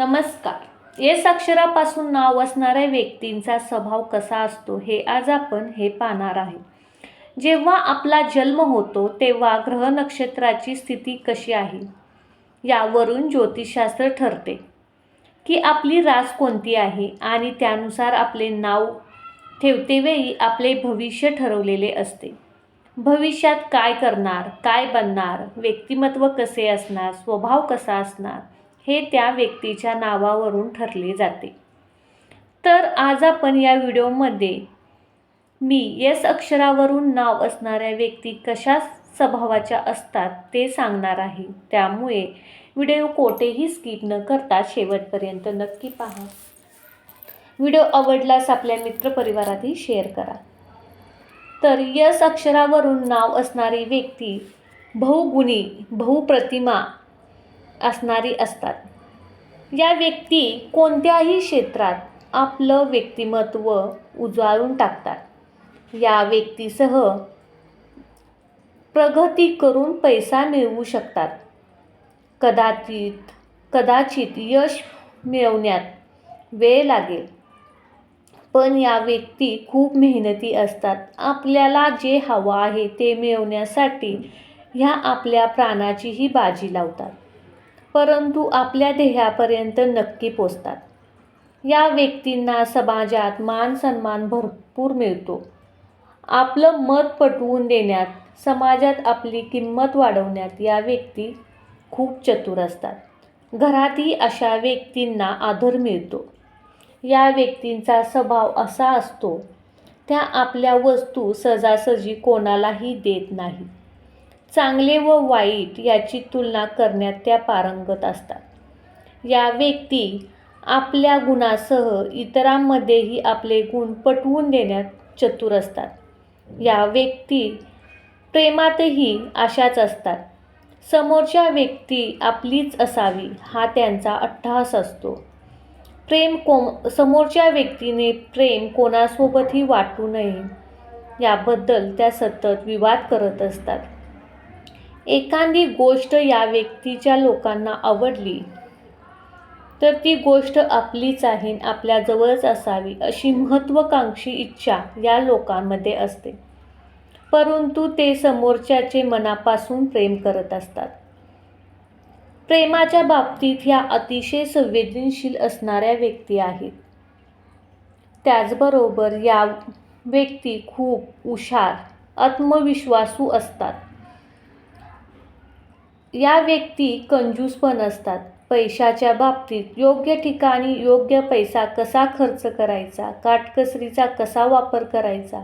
नमस्कार. एस अक्षरापासून नाव असणाऱ्या व्यक्तींचा स्वभाव कसा असतो हे आज आपण हे पाहणार आहे. जेव्हा आपला जन्म होतो तेव्हा ग्रह नक्षत्राची स्थिती कशी आहे? यावरून ज्योतिषशास्त्र ठरते. की आपली रास कोणती आहे आणि त्यानुसार आपले नाव ठेवतेवेळी आपले भविष्य ठरवलेले असते. भविष्यात काय करणार काय बनणार व्यक्तिमत्व कसे असणार स्वभाव कसा असणार हे त्या व्यक्तीच्या नावावरून ठरले जाते. तर आज आपण या व्हिडिओमध्ये मी यस अक्षरावरून नाव असणाऱ्या व्यक्ती कशा स्वभावाच्या असतात ते सांगणार आहे. त्यामुळे व्हिडिओ कोठेही स्किप न करता शेवटपर्यंत नक्की पहा. व्हिडिओ आवडल्यास आपल्या मित्रपरिवारातही शेअर करा. तर यस अक्षरावरून नाव असणारी व्यक्ती बहुगुणी बहुप्रतिमा असणारी असतात. या व्यक्ती कोणत्याही क्षेत्रात आपलं व्यक्तिमत्व उजाळून टाकतात. या व्यक्तीसह प्रगती करून पैसा मिळवू शकतात. कदाचित कदाचित यश मिळवण्यात वेळ लागेल. पण या व्यक्ती खूप मेहनती असतात. आपल्याला जे हवं आहे ते मिळवण्यासाठी ह्या आपल्या प्राणाचीही बाजी लावतात. परंतु आपल्या ध्येयापर्यंत नक्की पोचतात. या व्यक्तींना समाजात मान सन्मान भरपूर मिळतो. आपलं मत पटवून देण्यात समाजात आपली किंमत वाढवण्यात या व्यक्ती खूप चतुर असतात. घरातही अशा व्यक्तींना आदर मिळतो. या व्यक्तींचा स्वभाव असा असतो त्या आपल्या वस्तू सहजासहजी कोणालाही देत नाही चांगले व वाईट याची तुलना करण्यात त्या पारंगत असतात. या व्यक्ती आपल्या गुणासह इतरांमध्येही आपले गुण पटवून देण्यात चतुर असतात. या व्यक्ती प्रेमातही अशाच असतात. समोरच्या व्यक्ती आपलीच असावी हा त्यांचा अट्टहास असतो. प्रेम को समोरच्या व्यक्तीने प्रेम कोणासोबतही वाटू नये याबद्दल त्या सतत विवाद करत असतात. एखादी गोष्ट या व्यक्तीच्या लोकांना आवडली तर ती गोष्ट आपलीच आहे आपल्याजवळच असावी अशी महत्त्वाकांक्षी इच्छा या लोकांमध्ये असते. परंतु ते समोरच्याचे मनापासून प्रेम करत असतात. प्रेमाच्या बाबतीत ह्या अतिशय संवेदनशील असणाऱ्या व्यक्ती आहेत. त्याचबरोबर या व्यक्ती खूप हुशार आत्मविश्वासू असतात. या व्यक्ती कंजूस पण असतात. पैशाच्या बाबतीत योग्य ठिकाणी योग्य पैसा कसा खर्च करायचा? काटकसरीचा कसा वापर करायचा?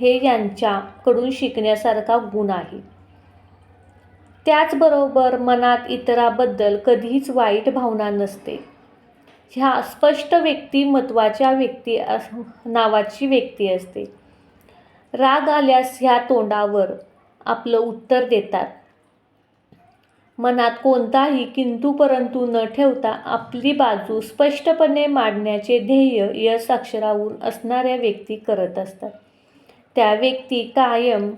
हे यांच्याकडून शिकण्यासारखा गुण आहे. त्याचबरोबर मनात इतराबद्दल कधीच वाईट भावना नसते. ह्या स्पष्ट व्यक्तिमत्वाच्या व्यक्ती अस नावाची व्यक्ती असते. राग आल्यास ह्या तोंडावर आपलं उत्तर देतात. मनात कोणताही किंतु परंतु न ठेवता आपली बाजू स्पष्टपणे मांडण्याचे ध्येय यश अक्षरावरून असणाऱ्या व्यक्ती करत असतात. त्या व्यक्ती कायम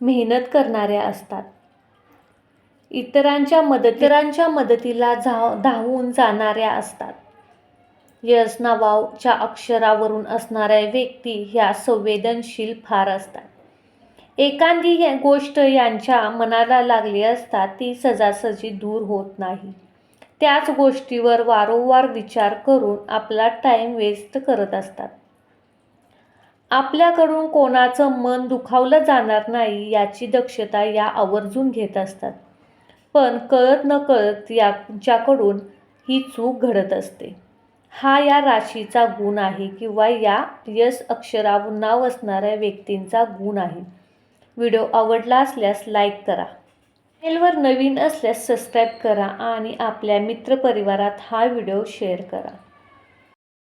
मेहनत करणाऱ्या असतात. इतरांच्या मदत इतरांच्या मदतीला धाव धावून जाणाऱ्या असतात. यश नावाच्या अक्षरावरून असणाऱ्या व्यक्ती ह्या संवेदनशील फार असतात. एखादी गोष्ट यांच्या मनाला लागली असता ती सजासजी दूर होत नाही. त्याच गोष्टीवर वारंवार विचार करून आपला टाईम वेस्ट करत असतात. आपल्याकडून कोणाचं मन दुखावलं जाणार नाही याची दक्षता या आवर्जून घेत असतात. पण कळत न कळत यांच्याकडून ही चूक घडत असते. हा या राशीचा गुण आहे किंवा या यश अक्षरावर नाव असणाऱ्या व्यक्तींचा गुण आहे. व्हिडिओ आवडला असल्यास लाईक करा. चॅनेलवर नवीन असल्यास सबस्क्राईब करा आणि आपल्या मित्रपरिवारात हा व्हिडिओ शेअर करा.